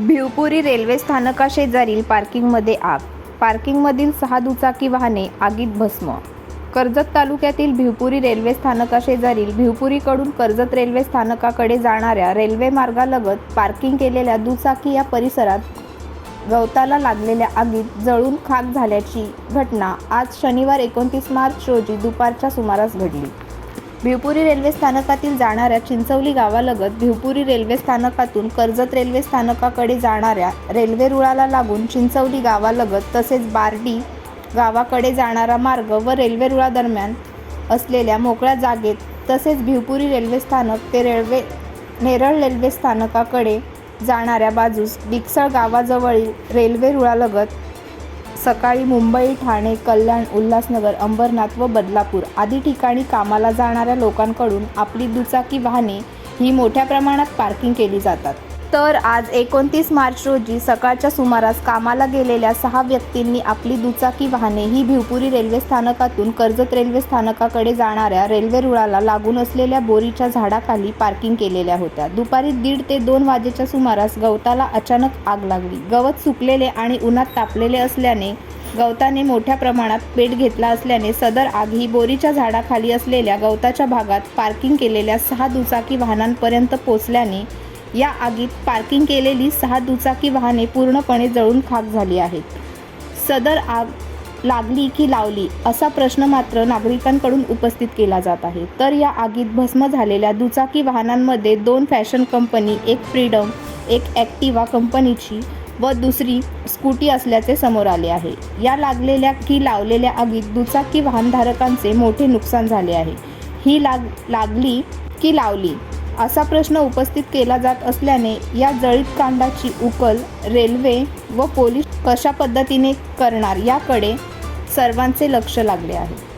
Bhivpuri railway स्थानकाशेजारील पार्किंगमध्ये आग. पार्किंगमधील सहा दुचाकी वाहने आगीत भस्म. कर्जत तालुक्यातील भिवपुरी रेल्वे स्थानकाशेजारील भिवपुरीकडून कर्जत रेल्वे स्थानकाकडे जाणाऱ्या रेल्वे मार्गालगत पार्किंग केलेल्या दुचाकी या परिसरात गवताला लागलेल्या आगीत जळून खाक झाल्याची घटना आज शनिवार एकोणतीस मार्च रोजी दुपारच्या सुमारास घडली. भिवपुरी रेल्वे स्थानकातील जाणाऱ्या चिंचवली गावालगत भिवपुरी रेल्वे स्थानकातून कर्जत रेल्वे स्थानकाकडे जाणाऱ्या रेल्वे रुळाला लागून चिंचवली गावालगत तसेच बार्डी गावाकडे जाणारा मार्ग व रेल्वे रुळादरम्यान असलेल्या मोकळ्या जागेत तसेच भिवपुरी रेल्वे स्थानक ते रेल्वे नेरळ रेल्वे स्थानकाकडे जाणाऱ्या बाजूस डिक्सळ गावाजवळील रेल्वे रुळालगत सकाळी मुंबई ठाणे कल्याण उल्हासनगर अंबरनाथ व बदलापूर आदी ठिकाणी कामाला जाणाऱ्या लोकांकडून आपली दुचाकी वाहने ही मोठ्या प्रमाणात पार्किंग केली जातात. तर आज एकोणतीस मार्च रोजी सकाळच्या सुमारास कामाला गेलेल्या सहा व्यक्तींनी आपली दुचाकी वाहने ही भिवपुरी रेल्वे स्थानकातून कर्जत रेल्वे स्थानकाकडे जाणाऱ्या रेल्वे रुळाला लागून असलेल्या बोरीच्या झाडाखाली पार्किंग केलेल्या होत्या. दुपारी दीड ते दोन वाजेच्या सुमारास गवताला अचानक आग लागली. गवत सुकलेले आणि उन्हात तापलेले असल्याने गवताने मोठ्या प्रमाणात पेट घेतला असल्याने सदर आग ही बोरीच्या झाडाखाली असलेल्या गवताच्या भागात पार्किंग केलेल्या सहा दुचाकी वाहनांपर्यंत पोचल्याने या आगीत पार्किंग केलेली सहा दुचाकी वाहने पूर्णपणे जळून खाक झाली आहेत. सदर आग लागली की लावली असा प्रश्न मात्र नागरिकांकडून उपस्थित केला जात आहे. तर या आगीत भस्म झालेल्या दुचाकी वाहनांमध्ये दोन फॅशन कंपनी एक फ्रीडम एक ॲक्टिवा कंपनीची व दुसरी स्कूटी असल्याचे समोर आले आहे. या लागलेल्या की लावलेल्या आगीत दुचाकी वाहनधारकांचे मोठे नुकसान झाले आहे. ही लाग लागली की लावली? असा प्रश्न उपस्थित केला जात असल्याने या जळीत कांडाची उकल रेल्वे व पोलीस कशा पद्धतीने करणार याकडे सर्वांचे लक्ष लागले आहे.